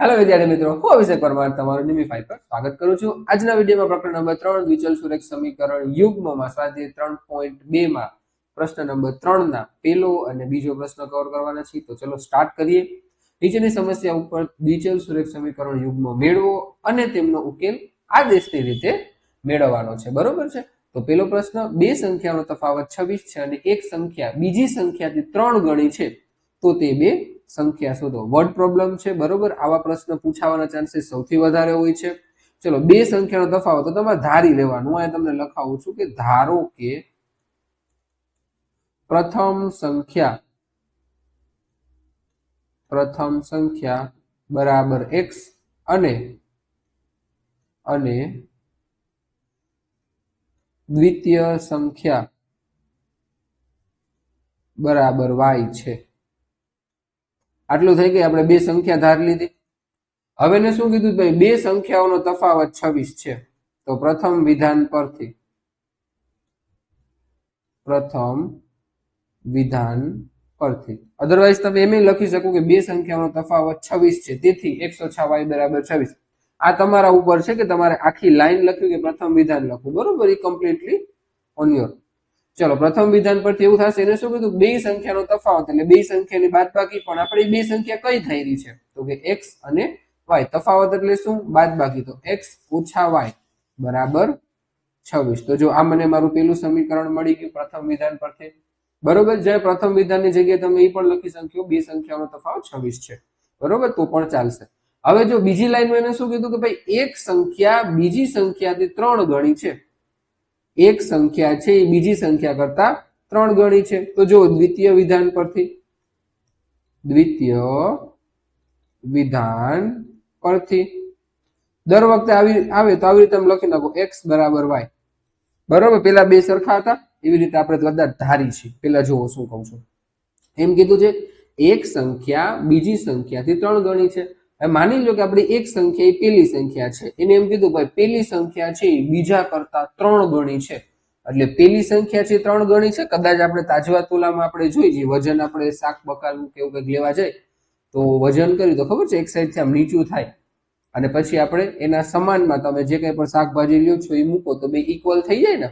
Hello વિદ્યાર્થી મિત્રો, હું અભિષેક પરમાર તમારું નિમિફાઈ પર સ્વાગત કરું છું. આજના વિડીયોમાં પ્રકરણ નંબર ત્રણ દ્વિચલ સુરેખ સમીકરણ યુગ્મમાં સ્વાધ્યાય ત્રણ પોઈન્ટ બે માં પ્રશ્ન નંબર ત્રણ ના પેલો અને બીજો પ્રશ્ન કવર કરવાના છે તો ચલો સ્ટાર્ટ કરીએ. નીચેની સમસ્યા ઉપર દ્વિચલ સુરેખ સમીકરણ યુગ્મ મેળવો અને તેમનો ઉકેલ આદેશની રીતે મેળવવાનો છે. બરોબર છે? તો પેલો પ્રશ્ન, બે સંખ્યાનો તફાવત છવ્વીસ છે અને એક સંખ્યા બીજી સંખ્યાથી ત્રણ ગણી છે. તો તે બે સંખ્યા શોધો. વર્ડ પ્રોબ્લેમ છે, બરોબર? આવા પ્રશ્ન પૂછાવાના ચાન્સીસ સૌથી વધારે હોય છે. ચલો, બે સંખ્યાનો તફાવત તમારે ધારી લેવાનું. હું તમને લખાવું છું કે ધારો કે પ્રથમ સંખ્યા પ્રથમ સંખ્યા બરાબર એક્સ અને અને દ્વિતીય સંખ્યા બરાબર વાય છે. આટલું થઈ ગયું, આપણે બે સંખ્યા ધાર લીધી. હવે ને શું કીધું ભાઈ, બે સંખ્યાઓનો તફાવત છવ્વીસ છે. તો પ્રથમ વિધાન પરથી. પ્રથમ વિધાન પરથી. અધરવાઇઝ તમે એમ લખી શકો કે બે સંખ્યાઓનો તફાવત છવ્વીસ છે. તેથી એકસો છ વાય બરાબર છવ્વીસ. આ તમારા ઉપર છે કે તમારે આખી લાઈન લખ્યું કે પ્રથમ વિધાન લખવું. બરોબર? એ કમ્પ્લીટલી ઓન યોર ચલો, પ્રથમ વિધાન પરથી એવું થશે, એને શું કીધું? બે સંખ્યાનો તફાવત, એટલે બે સંખ્યાની બાદબાકી પણ આપણે બે સંખ્યા કઈ થઈ રહી છે? તો કે એક્સ અને વાય તફાવત એટલે શું? બાદબાકી. તો એક્સ ઓછા વાય બરાબર છવ્વીસ. તો જો આ મને મારું પેલું સમીકરણ મળી ગયું પ્રથમ વિધાન પરથી. બરોબર? જે પ્રથમ વિધાનની જગ્યાએ તમે એ પણ લખી શક્યો, બે સંખ્યાનો તફાવત છવ્વીસ છે. બરોબર? તો પણ ચાલશે. હવે જો બીજી લાઈનમાં એને શું કીધું કે ભાઈ, એક સંખ્યા બીજી સંખ્યાથી ત્રણ ગણી છે. એક સંખ્યા છે, એ બીજી સંખ્યા કરતા ત્રણ ગણી છે. તો જો દ્વિતીય વિધાન પરથી. દ્વિતીય વિધાન પરથી. દર વખતે આવી આવે તો આવી રીતે તમે લખી નાખો એક્સ બરાબર વાય બરોબર? પેલા બે સરખા હતા. એવી રીતે આપણે બધા ધારી છે પેલા જુઓ, શું કહું છું. એમ કીધું છે, એક સંખ્યા બીજી સંખ્યાથી ત્રણ ગણી છે. હવે માની લો કે આપણી એક સંખ્યા એ પેલી સંખ્યા છે. એને એમ કીધું, ભાઈ, પેલી સંખ્યા છે એ બીજા કરતા ત્રણ ગણી છે. એટલે પેલી સંખ્યા છે ત્રણ ગણી છે. કદાચ આપણે તાજવા તુલામાં આપણે જોઈ જઈએ, વજન આપણે શાક, બકાલું કે એવું કંઈક લેવા જાય, તો વજન કર્યું તો ખબર છે, એક સાઈડથી આમ નીચું થાય. અને પછી આપણે એના સમાનમાં તમે જે કંઈ પણ શાકભાજી લ્યો છો એ મૂકો, તો બે ઇક્વલ થઈ જાય ને.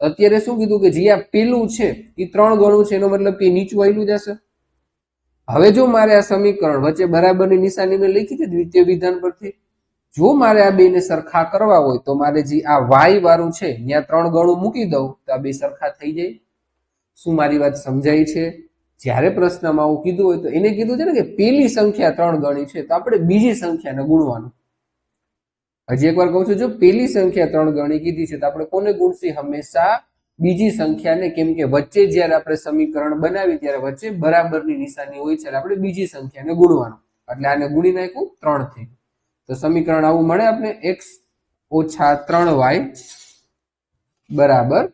અત્યારે શું કીધું કે જે આ પેલું છે, એ ત્રણ ગણું છે, એનો મતલબ કે નીચું આવેલું જશે હવે જો મારે આ સમીકરણ વચ્ચે બરાબરની નિશાની મેં લખી છે દ્વિતીય વિધાન પરથી, જો મારે આ બેને સરખા કરવા હોય તો મારે જે આ વાય વાળું છે ત્યાં ત્રણ ગણું મૂકી દઉં, તો આ બે સરખા થઈ જાય. શું મારી વાત સમજાય છે? જ્યારે પ્રશ્નમાં આવું કીધું હોય તો એને કીધું છે ને કે પેલી સંખ્યા ત્રણ ગણી છે, તો આપણે બીજી સંખ્યાને ગુણવાનું. હજી એકવાર કહું છું, જો પેલી સંખ્યા ત્રણ ગણી કીધી છે, તો આપણે કોને ગુણશી? હંમેશા બીજી સંખ્યાને કેમ કે વચ્ચે જ્યારે આપણે સમીકરણ બનાવી ત્યારે વચ્ચે બરાબરની નિશાની હોય છે આપણે બીજી સંખ્યાને ગુણવાનું. એટલે આને ગુણી નાખ્યું ત્રણથી તો સમીકરણ આવું મળે આપણે એક્સ ઓછા ત્રણ વાય બરાબર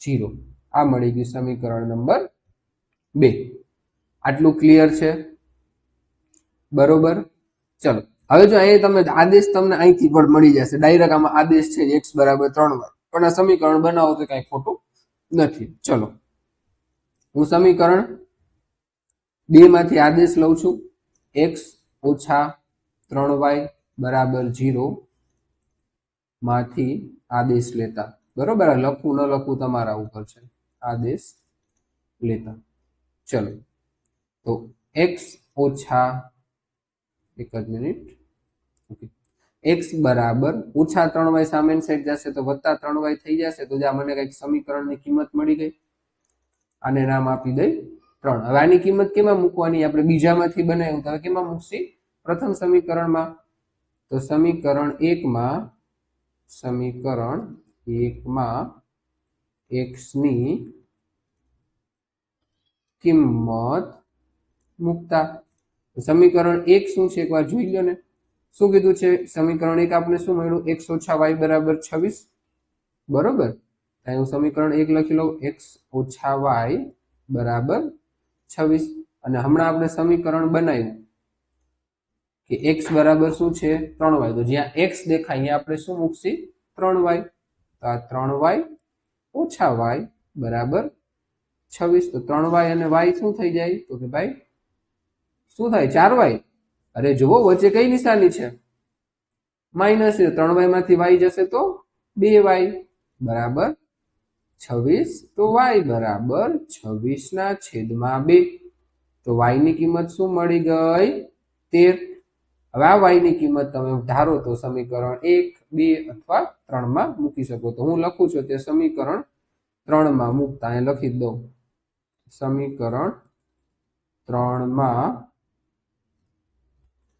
જીરો. આ મળી ગયું સમીકરણ નંબર બે. આટલું ક્લિયર છે? બરોબર? ચલો. હવે જો અહીં તમે આદેશ તમને અહીંથી પણ મળી જશે. ડાયરેક્ટ આમાં આદેશ છે એક્સ બરાબર ત્રણ વાર પણ આ સમીકરણ બનાવો તો કઈ ખોટું નથી. ચલો. હું સમીકરણ બે માંથી આદેશ લઉં છું. એક્સ ઓછા ત્રણ વાય બરાબર જીરો માંથી આદેશ લેતા. બરોબર? લખવું ન લખવું તમારા ઉપર છે. આદેશ લેતા. ચલો. તો એક્સ ઓછા એક જ મિનિટ. ઓકે. એક્સ બરાબર ઓછા ત્રણ વાય સામેની સાઈડ જશે તો વત્તા ત્રણ વાય થઈ જશે. તો જ્યાં મને કંઈક સમીકરણની કિંમત મળી ગઈ. આને નામ આપી દઈ ત્રણ. હવે આની કિંમત કેમાં મૂકવાની? આપણે બીજામાંથી બનાવ્યું. તો હવે કેમાં મૂકશી? પ્રથમ સમીકરણમાં. તો સમીકરણ એકમાં સમીકરણ એકમાં એક્સની કિંમત મૂકતા. સમીકરણ એક શું છે? એકવાર જોઈ લો ને. શું કીધું છે? સમીકરણ એક આપણે શું મળ્યું? એક્સ ઓછા વાય બરાબર છવ્વીસ. બરોબર? હું સમીકરણ એક લખી લઉં. એક્સ ઓછા વાય બરાબર છવ્વીસ. અને હમણાં આપણે સમીકરણ બનાવ્યું કે એક્સ બરાબર શું છે? ત્રણ વાય. તો જ્યાં એક્સ દેખાય, અહીંયા આપણે શું મૂકશી? ત્રણ વાય. તો આ ત્રણ વાય ઓછા વાય બરાબર છવ્વીસ. તો ત્રણ વાય અને વાય શું થઈ જાય? તો કે ભાઈ, શું થાય? ચાર વાય. અરે જુઓ, વચ્ચે કઈ નિશાની છે? માઇનસ ત્રણ વાયમાંથી વાય જશે તો બે વાય. બરાબર? છવ્વીસ, તો વાય બરાબર છવ્વીસ ના છેદમાં બે. તો વાયની કિંમત શું મળી ગઈ? તેર. હવે આ વાયની કિંમત તમે ધારો તો સમીકરણ એક, બે અથવા ત્રણમાં મૂકી શકો. તો હું લખું છું તે સમીકરણ ત્રણમાં મૂકતા લખી દઉં. સમીકરણ ત્રણમાં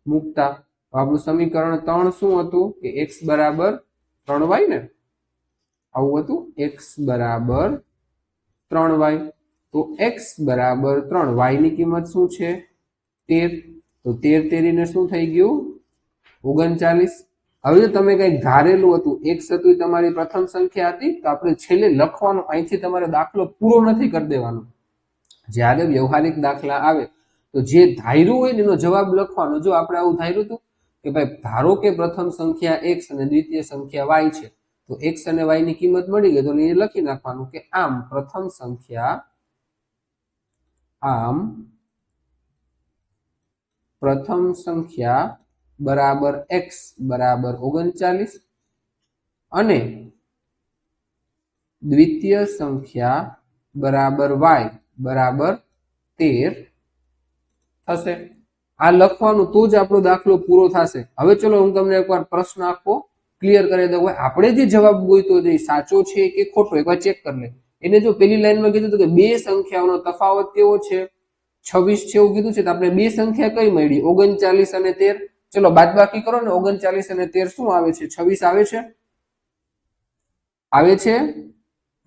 મૂકતા. આપણું સમીકરણ ત્રણ શું હતું? કે એક્સ બરાબર ત્રણ વાય ને? આવું હતું? એક્સ બરાબર ત્રણ વાય તો એક્સ બરાબર ત્રણ વાયની કિંમત શું છે? તેર. તો તેર તેરીને શું થઈ ગયું? ઓગણચાલીસ. હવે જો તમે કંઈક ધારેલું હતું એક્સ હતું એ તમારી પ્રથમ સંખ્યા હતી, તો આપણે છેલ્લે લખવાનું, અહીંથી તમારે દાખલો પૂરો નથી કરી દેવાનો. જ્યારે વ્યવહારિક દાખલા આવે તો જે ધાર્યું હોય એનો જવાબ લખવાનો, જો આપણે આવું ધાર્યું હતું કે ભાઈ, ધારો કે પ્રથમ સંખ્યા એક્સ અને દ્વિતીય સંખ્યા વાય છે, તો એક્સ અને વાયની કિંમત મળી ગઈ, તો એ લખી નાખવાનું કે આમ પ્રથમ સંખ્યા, આમ પ્રથમ સંખ્યા બરાબર એક્સ બરાબર ઓગણચાલીસ અને દ્વિતીય સંખ્યા બરાબર વાય બરાબર તેર થશે. આ લખવાનું તો જ આપણો દાખલો પૂરો થશે. હવે ચલો હું તમને એકવાર પ્રશ્ન આપો ક્લિયર કરી દઉં. આપણે જે જવાબ ગોઈતો જે સાચો છે કે ખોટો? એકવાર ચેક કરી લે. એને જો પેલી લાઈનમાં કીધું કે બે સંખ્યાઓનો તફાવત કેવો છે? છવ્વીસ છે એવું કીધું છે. તો આપણે બે સંખ્યા કઈ મળી? ઓગણચાલીસ અને તેર. ચલો બાદબાકી કરો ને. ઓગણચાલીસ અને તેર શું આવે છે? છવ્વીસ આવે છે? આવે છે?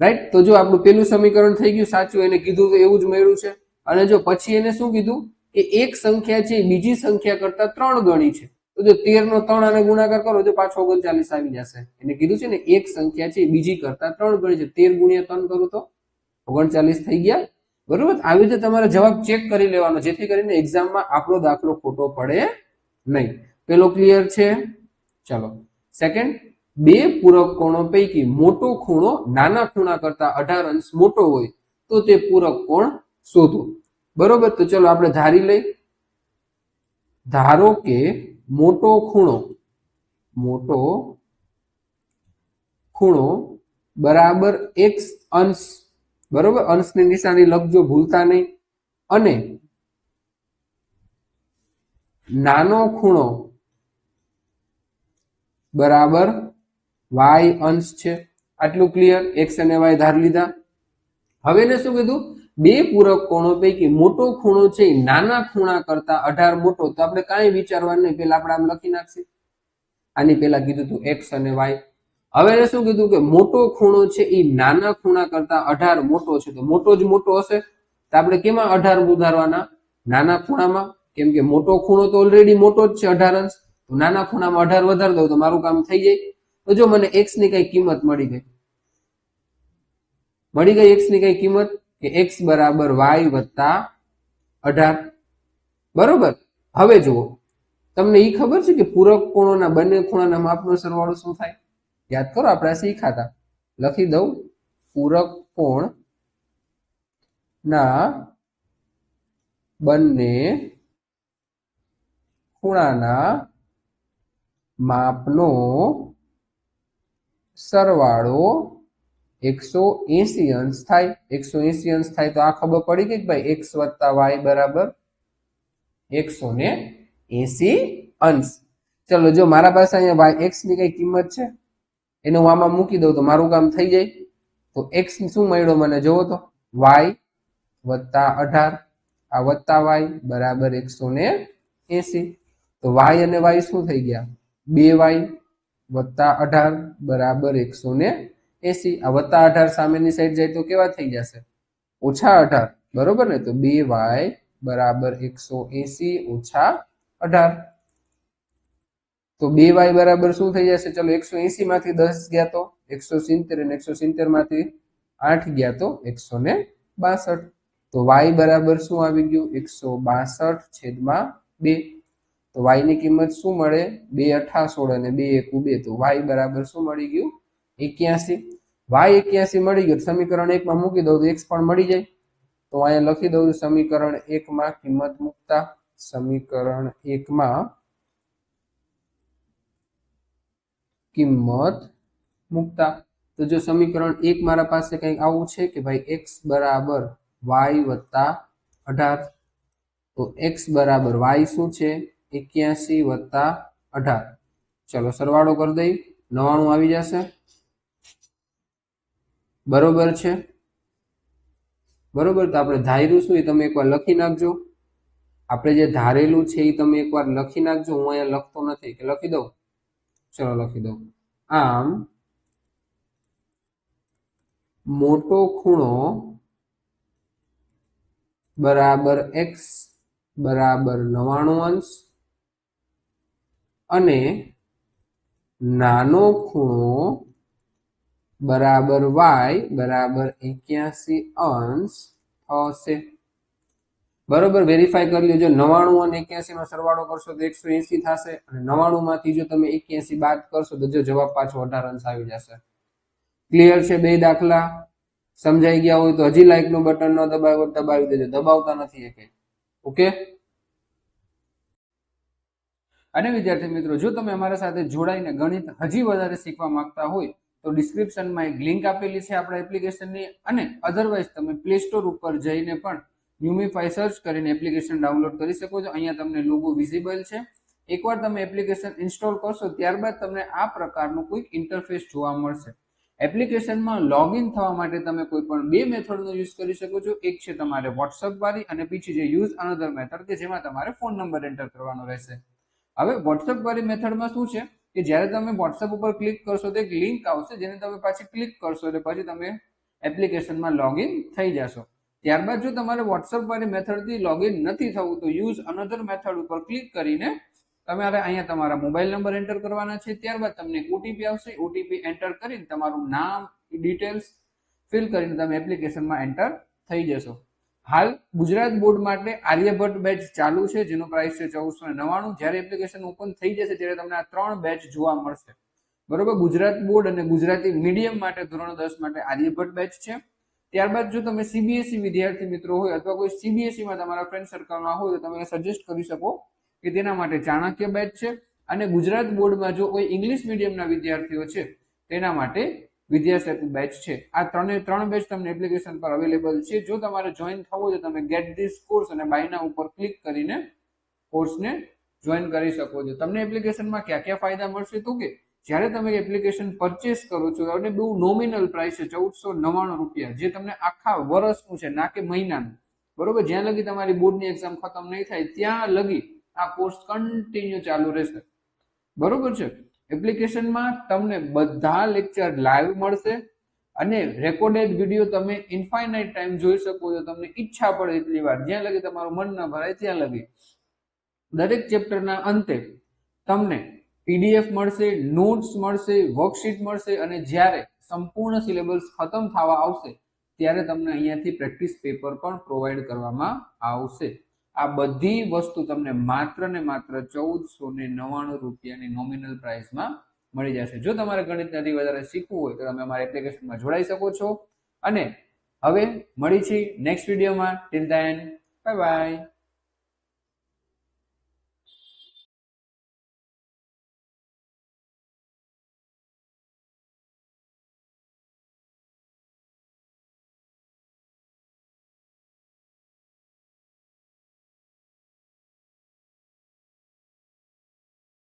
રાઈટ તો જો આપણું પેલું સમીકરણ થઈ ગયું સાચું, એને કીધું તો એવું જ મળ્યું છે. અને જો પછી એને શું કીધું? કે એક સંખ્યા છે, બીજી સંખ્યા કરતા ત્રણ ગણી છે. તો જો તેર નો ત્રણ અને ગુણાકાર કરો, તો પાછો ઓગણચાલીસ આવી જશે. એને કીધું છે ને, એક સંખ્યા છે એ બીજી કરતા ત્રણ ગણી છે. તેર ગુણ્યા ત્રણ કરું તો ઓગણચાલીસ થઈ ગયા. બરોબર? આવી રીતે તમારે જવાબ ચેક કરી લેવાનો, જેથી કરીને એક્ઝામમાં આપણો દાખલો ખોટો પડે નહીં. પેલો ક્લિયર છે? ચલો. સેકન્ડ. બે પૂરક કોણો પૈકી મોટો ખૂણો નાના ખૂણા કરતા અઢાર અંશ મોટો હોય, તો તે પૂરક કોણ શોધો. બરોબર? તો ચલો આપણે ધારી લઈ. ધારો કે મોટો ખૂણો મોટો ખૂણો બરાબર એક અંશ, બરોબર? અંશની નિશાની લખજો, ભૂલતા નહીં. અને નાનો ખૂણો બરાબર વાય અંશ છે. આટલું ક્લિયર એક્સ અને વાય ધાર લીધા. હવે ને શું કીધું? બે પૂરક કોણો પૈકી મોટો ખૂણો છે નાના ખૂણા કરતા અઢાર મોટો. તો આપણે કાંઈ વિચારવાનું નહીં. પેલા આપણે આમ લખી નાખશે. આની પેલા કીધું હતું એક્સ અને વાય. હવે શું કીધું કે મોટો ખૂણો છે એ નાના ખૂણા કરતા અઢાર મોટો છે. તો મોટો જ મોટો હશે. તો આપણે કેમાં અઢાર ઉધારવાના? નાના ખૂણામાં. કેમ કે મોટો ખૂણો તો ઓલરેડી મોટો જ છે, અઢાર અંશ. તો નાના ખૂણામાં અઢાર વધારી દઉં તો મારું કામ થઈ જાય. તો જો મને એક્સની કઈ કિંમત મળી ગઈ. મળી ગઈ એક્સની કઈ કિંમત? કે એક્સ બરાબર વાય વત્તા અઢાર. બરોબર? હવે જુઓ. તમને એ ખબર છે કે પૂરક કોણોના બંને ખૂણાના માપનો સરવાળો શું થાય? યાદ કરો, આપણે શીખાતા. લખી દઉં. પૂરક કોણ ના બંને ખૂણાના માપનો સરવાળો એકસો એસી અંશ થાય. એકસો એસી અંશ થાય તો આ ખબર પડી ગઈ કે ભાઈ એક્સ વત્તા વાય બરાબર એકસો ને એસી અંશ. ચલો, જો મારા પાસે અહીંયા વાય એક્સની કઈ કિંમત છે, એને હું આમાં મૂકી દઉં તો મારું કામ થઈ જાય. તો એક્સ શું મળ્યો મને? જોવો તો. વાય વત્તા અઢાર, આ વત્તા વાય બરાબર એકસો ને એસી તો વાય અને વાય શું થઈ ગયા? બે વાય વત્તા અઢાર બરાબર એકસો ને એસી, આ વત્તા અઢાર સામેની સાઈડ જાય તો કેવા થઈ જશે? ઓછા અઢાર, બરોબર ને? તો બે વાય બરાબર એકસો એસી ઓછા અઢાર. તો બે વાય બરાબર શું થઈ જશે? ચલો એકસો એસી માંથી દસ ગયા તો એકસો સિત્તેર અને એકસો સિત્તેરમાંથી આઠ ગયા તો એકસો ને બાસઠ. તો વાય બરાબર શું આવી ગયું? એકસો બાસઠ છેદમાં બે. તો વાયની કિંમત શું મળે? બે અઠા સોળ અને બે એકુ બે. તો વાય બરાબર શું મળી ગયું? એક્યાસી. વાય એક્યાસી મળી ગયું સમીકરણ એકમાં મૂકી દઉં તો એક્સ પણ મળી જાય. તો અહીંયા લખી દઉં સમીકરણ એકમાં કિંમત મૂકતા સમીકરણ એકમાં કિંમત મૂકતા. તો જો સમીકરણ એક મારા પાસે કંઈક આવું છે કે ભાઈ એક્સ બરાબર વાય વત્તા અઢાર, તો એક્સ બરાબર વાય શું છે? એક્યાસી વત્તા અઢાર. ચલો સરવાળો કરી દઈ, નવાણું આવી જશે. બરોબર છે? બરોબર, તો આપણે ધાર્યું શું? એ તમે એકવાર લખી નાખજો. આપણે જે ધારેલું છે એ તમે એકવાર લખી નાખજો. હું અહીંયા લખતો નથી. કે લખી દઉં? ચલો, લખી દઉં. આમ, મોટો ખૂણો બરાબર એક્સ બરાબર નવાણું અંશ અને નાનો ખૂણો બરાબર વાય બરાબર એક્યાસી અંશ થશે. બરોબર વેરીફાઈ કરી લેજો. નવાણું અને એક્યાસી નો સરવાળો કરશો તો એકસો એસી થશે અને નવાણું માંથી જો તમે એક્યાસી બાદ કરશો તો જો જવાબ પાછો અઢાર અંશ આવી જશે. ક્લિયર છે બે દાખલા? સમજાઈ ગયા હોય તો હજી લાઈકનું બટન ન દબાવો, દબાવી દેજો. દબાવતા નથી એ ઓકે અને વિદ્યાર્થી મિત્રો, જો તમે અમારા સાથે જોડાઈને ગણિત હજી વધારે શીખવા માંગતા હોય તો ડિસ્ક્રિપ્શનમાં એક લિંક આપેલી છે આપણા એપ્લિકેશનની અને અધરવાઇઝ તમે પ્લે સ્ટોર ઉપર જઈને પણ ન્યુમિફાઈ સર્ચ કરીને એપ્લિકેશન ડાઉનલોડ કરી શકો છો. અહીંયા તમને લોગો વિઝિબલ છે. એકવાર તમે એપ્લિકેશન ઇન્સ્ટોલ કરશો, ત્યારબાદ તમને આ પ્રકારનું કોઈક ઇન્ટરફેસ જોવા મળશે. એપ્લિકેશનમાં લોગિન થવા માટે તમે કોઈ પણ બે મેથડનો યુઝ કરી શકો છો. એક છે તમારે વોટ્સઅપ વાળી અને પછી જે યુઝ અનધર મેથડ કે જેમાં તમારે ફોન નંબર એન્ટર કરવાનો રહેશે. હવે વોટ્સઅપ વાળી મેથડમાં શું છે? કે જ્યારે તમે વોટ્સઅપ ઉપર ક્લિક કરશો તો એક લિંક આવશે જેને તમે પાછી ક્લિક કરશો એટલે પછી તમે એપ્લિકેશનમાં લોગિન થઈ જશો. ત્યારબાદ જો તમારે વોટ્સઅપ વાળી મેથડથી લોગિન નથી થવું તો યુઝ અનધર મેથડ ઉપર ક્લિક કરીને તમારે અહીંયા તમારા મોબાઈલ નંબર એન્ટર કરવાના છે. ત્યારબાદ તમને ઓટીપી આવશે. ઓટીપી એન્ટર કરીને તમારું નામ ડિટેલ્સ ફિલ કરીને તમે એપ્લિકેશનમાં એન્ટર થઈ જશો. હાલ ગુજરાત બોર્ડ માટે આર્યભટ્ટ બેચ ચાલુ છે, જેનો પ્રાઇસ છે ચૌદસો નવ્વાણું. જ્યારે એપ્લિકેશન ઓપન થઈ જશે, ત્યારે તમને આ ત્રણ બેચ જોવા મળશે. બરોબર? ગુજરાત બોર્ડ અને ગુજરાતી મીડિયમ માટે ધોરણ દસ માટે આર્યભટ્ટ બેચ છે. ત્યારબાદ જો તમે સીબીએસઈ વિદ્યાર્થી મિત્રો હોય, અથવા કોઈ સીબીએસઈમાં તમારા ફ્રેન્ડ સર્કલમાં હોય, તો તમે સજેસ્ટ કરી શકો કે તેના માટે ચાણક્ય બેચ છે. અને ગુજરાત બોર્ડમાં જો કોઈ ઇંગ્લિશ મીડિયમના વિદ્યાર્થીઓ છે, તેના માટે વિદ્યાસેતુ બેચ છે. આ ત્રણે ત્રણ બેચ તમને એપ્લિકેશન પર અવેલેબલ છે. જો તમારે જોઈન થવું હોય તો તમે ગેટ ધીસ કોર્સ અને બાયના ઉપર ક્લિક કરીને કોર્સને જોઈન કરી શકો છો. તમને એપ્લિકેશનમાં ક્યાં ક્યાં ફાયદા મળશે તો કે જ્યારે તમે એપ્લિકેશન પરચેસ કરો છો, અને બહુ નોમિનલ પ્રાઇસ છે, ચૌદસો નવ્વાણું રૂપિયા, જે તમને આખા વર્ષનું છે, ના કે મહિનાનું. બરોબર? જ્યાં લગી તમારી બોર્ડની એક્ઝામ ખતમ નહીં થાય, ત્યાં લગી આ કોર્સ કન્ટિન્યુ ચાલુ રહેશે. બરોબર છે? એપ્લિકેશનમાં તમને બધા લેક્ચર લાઈવ મળશે અને રેકોર્ડેડ વીડિયો તમે ઇન્ફાઇનાઇટ ટાઈમ જોઈ શકો છો. તમને ઈચ્છા પડે એટલી વાર. જ્યાં લગી તમારું મન ન ભરાય ત્યાં લગી. દરેક ચેપ્ટરના અંતે તમને પીડીએફ મળશે નોટ્સ મળશે વર્કશીટ મળશે અને જ્યારે સંપૂર્ણ સિલેબસ ખતમ થવા આવશે, ત્યારે તમને અહીંયાથી પ્રેક્ટિસ પેપર પણ પ્રોવાઈડ કરવામાં આવશે. આ બધી વસ્તુ તમને માત્ર ને માત્ર ચૌદસો ને નવ્વાણું રૂપિયાની નોમિનલ પ્રાઇસમાં મળી જશે. જો તમારે ગણિત નથી વધારે શીખવું હોય તો તમે અમારી એપ્લિકેશનમાં જોડાઈ શકો છો. અને હવે મળી છે નેક્સ્ટ વિડીયોમાં ટિલ ધેન બાય બાય